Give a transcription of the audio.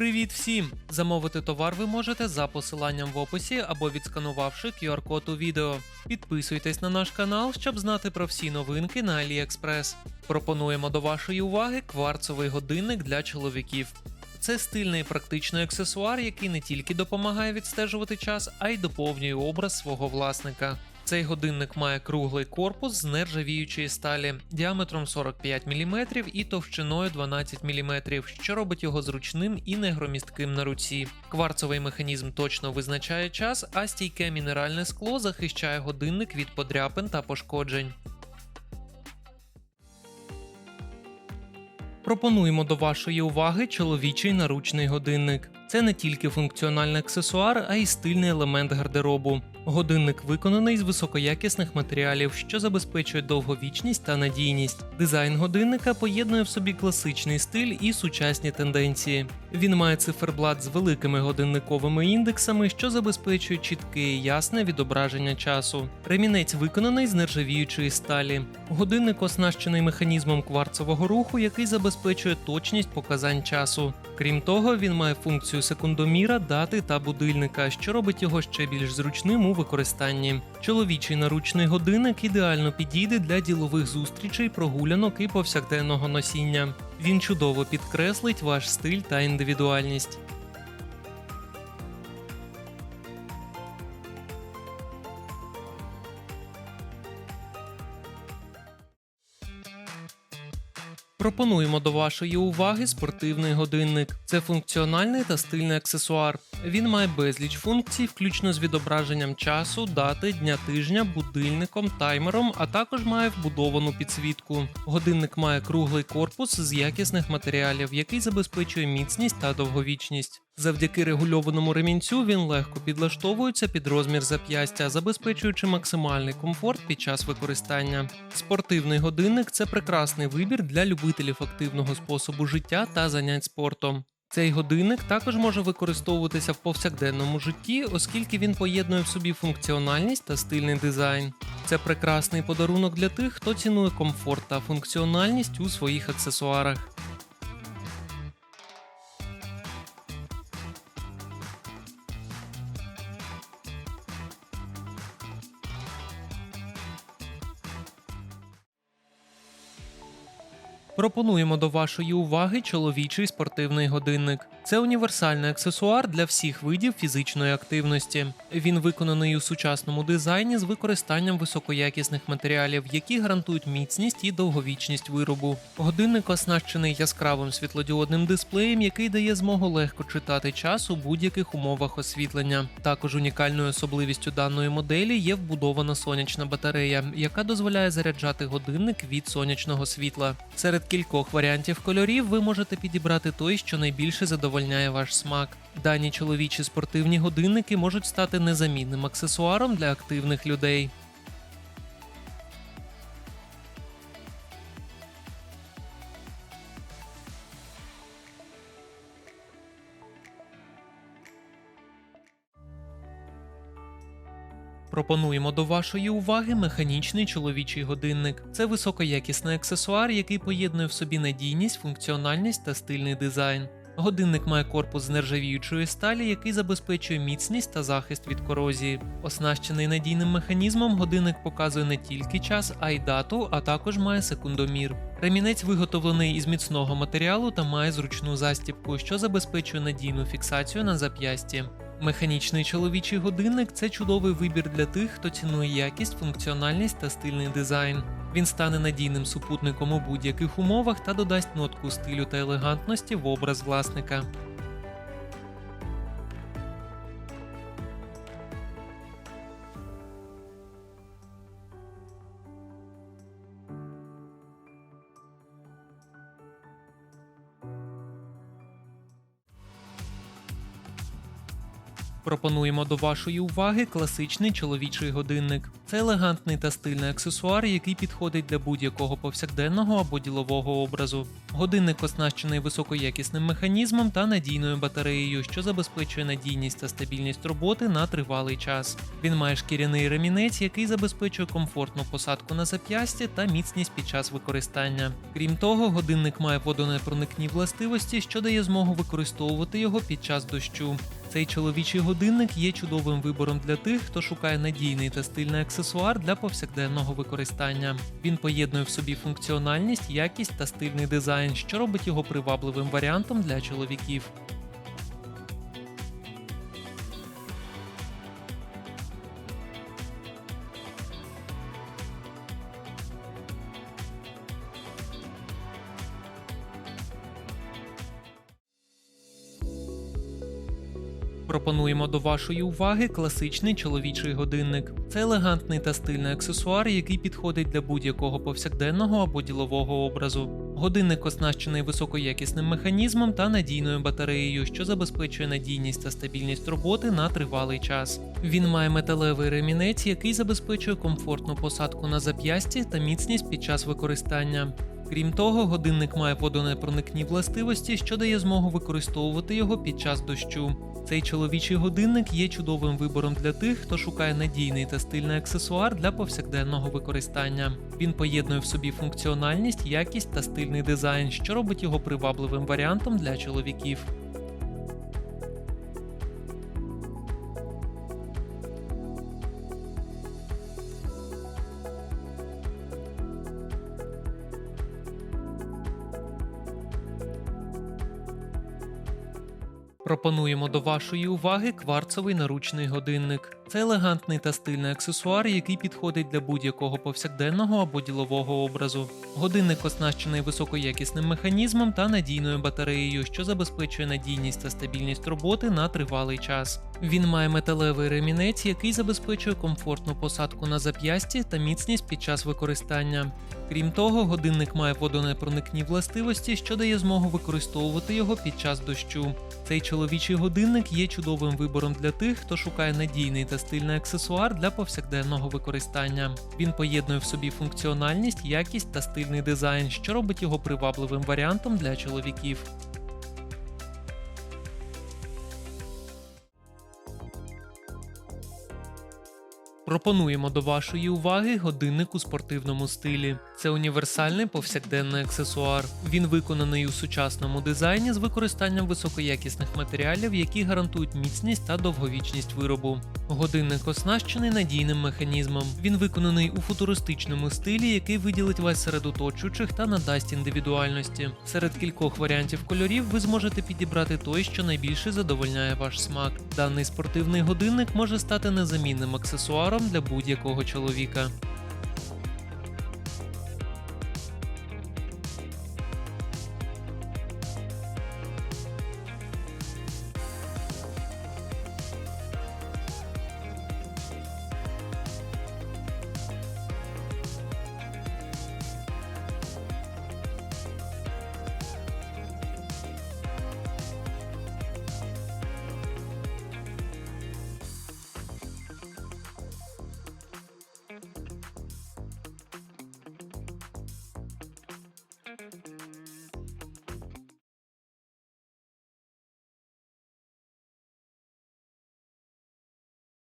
Привіт всім! Замовити товар ви можете за посиланням в описі або відсканувавши QR-код у відео. Підписуйтесь на наш канал, щоб знати про всі новинки на AliExpress. Пропонуємо до вашої уваги кварцовий годинник для чоловіків. Це стильний практичний аксесуар, який не тільки допомагає відстежувати час, а й доповнює образ свого власника. Цей годинник має круглий корпус з нержавіючої сталі діаметром 45 мм і товщиною 12 мм, що робить його зручним і негромістким на руці. Кварцовий механізм точно визначає час, а стійке мінеральне скло захищає годинник від подряпин та пошкоджень. Пропонуємо до вашої уваги чоловічий наручний годинник. Це не тільки функціональний аксесуар, а й стильний елемент гардеробу. Годинник виконаний з високоякісних матеріалів, що забезпечує довговічність та надійність. Дизайн годинника поєднує в собі класичний стиль і сучасні тенденції. Він має циферблат з великими годинниковими індексами, що забезпечує чітке і ясне відображення часу. Ремінець виконаний з нержавіючої сталі. Годинник оснащений механізмом кварцового руху, який забезпечує точність показань часу. Крім того, він має функцію секундоміра, дати та будильника, що робить його ще більш зручним у використанні. Чоловічий наручний годинник ідеально підійде для ділових зустрічей, прогулянок і повсякденного носіння. Він чудово підкреслить ваш стиль та індивідуальність. Пропонуємо до вашої уваги спортивний годинник. Це функціональний та стильний аксесуар. Він має безліч функцій, включно з відображенням часу, дати, дня тижня, будильником, таймером, а також має вбудовану підсвітку. Годинник має круглий корпус з якісних матеріалів, який забезпечує міцність та довговічність. Завдяки регульованому ремінцю він легко підлаштовується під розмір зап'ястя, забезпечуючи максимальний комфорт під час використання. Спортивний годинник це прекрасний вибір для любителів активного способу життя та занять спортом. Цей годинник також може використовуватися в повсякденному житті, оскільки він поєднує в собі функціональність та стильний дизайн. Це прекрасний подарунок для тих, хто цінує комфорт та функціональність у своїх аксесуарах. Пропонуємо до вашої уваги чоловічий спортивний годинник. Це універсальний аксесуар для всіх видів фізичної активності. Він виконаний у сучасному дизайні з використанням високоякісних матеріалів, які гарантують міцність і довговічність виробу. Годинник оснащений яскравим світлодіодним дисплеєм, який дає змогу легко читати час у будь-яких умовах освітлення. Також унікальною особливістю даної моделі є вбудована сонячна батарея, яка дозволяє заряджати годинник від сонячного світла. Серед кількох варіантів кольорів ви можете підібрати той, що найбільше задовольняє ваш смак. Дані чоловічі спортивні годинники можуть стати незамінним аксесуаром для активних людей. Пропонуємо до вашої уваги механічний чоловічий годинник. Це високоякісний аксесуар, який поєднує в собі надійність, функціональність та стильний дизайн. Годинник має корпус з нержавіючої сталі, який забезпечує міцність та захист від корозії. Оснащений надійним механізмом, годинник показує не тільки час, а й дату, а також має секундомір. Ремінець виготовлений із міцного матеріалу та має зручну застібку, що забезпечує надійну фіксацію на зап'ясті. Механічний чоловічий годинник це чудовий вибір для тих, хто цінує якість, функціональність та стильний дизайн. Він стане надійним супутником у будь-яких умовах та додасть нотку стилю та елегантності в образ власника. Пропонуємо до вашої уваги класичний чоловічий годинник. Це елегантний та стильний аксесуар, який підходить для будь-якого повсякденного або ділового образу. Годинник оснащений високоякісним механізмом та надійною батареєю, що забезпечує надійність та стабільність роботи на тривалий час. Він має шкіряний ремінець, який забезпечує комфортну посадку на зап'ясті та міцність під час використання. Крім того, годинник має водонепроникні властивості, що дає змогу використовувати його під час дощу. Цей чоловічий годинник є чудовим вибором для тих, хто шукає надійний та стильний аксесуар для повсякденного використання. Він поєднує в собі функціональність, якість та стильний дизайн, що робить його привабливим варіантом для чоловіків. Пропонуємо до вашої уваги класичний чоловічий годинник. Це елегантний та стильний аксесуар, який підходить для будь-якого повсякденного або ділового образу. Годинник оснащений високоякісним механізмом та надійною батареєю, що забезпечує надійність та стабільність роботи на тривалий час. Він має металевий ремінець, який забезпечує комфортну посадку на зап'ясті та міцність під час використання. Крім того, годинник має водонепроникні властивості, що дає змогу використовувати його під час дощу. Цей чоловічий годинник є чудовим вибором для тих, хто шукає надійний та стильний аксесуар для повсякденного використання. Він поєднує в собі функціональність, якість та стильний дизайн, що робить його привабливим варіантом для чоловіків. Пропонуємо до вашої уваги кварцовий наручний годинник. Це елегантний та стильний аксесуар, який підходить для будь-якого повсякденного або ділового образу. Годинник оснащений високоякісним механізмом та надійною батареєю, що забезпечує надійність та стабільність роботи на тривалий час. Він має металевий ремінець, який забезпечує комфортну посадку на зап'ясті та міцність під час використання. Крім того, годинник має водонепроникні властивості, що дає змогу використовувати його під час дощу. Цей чоловічий годинник є чудовим вибором для тих, хто шукає надійний та стильний аксесуар для повсякденного використання. Він поєднує в собі функціональність, якість та стильний дизайн, що робить його привабливим варіантом для чоловіків. Пропонуємо до вашої уваги годинник у спортивному стилі. Це універсальний повсякденний аксесуар. Він виконаний у сучасному дизайні з використанням високоякісних матеріалів, які гарантують міцність та довговічність виробу. Годинник оснащений надійним механізмом. Він виконаний у футуристичному стилі, який виділить вас серед оточуючих та надасть індивідуальності. Серед кількох варіантів кольорів ви зможете підібрати той, що найбільше задовольняє ваш смак. Даний спортивний годинник може стати незамінним аксесуаром для будь-якого чоловіка.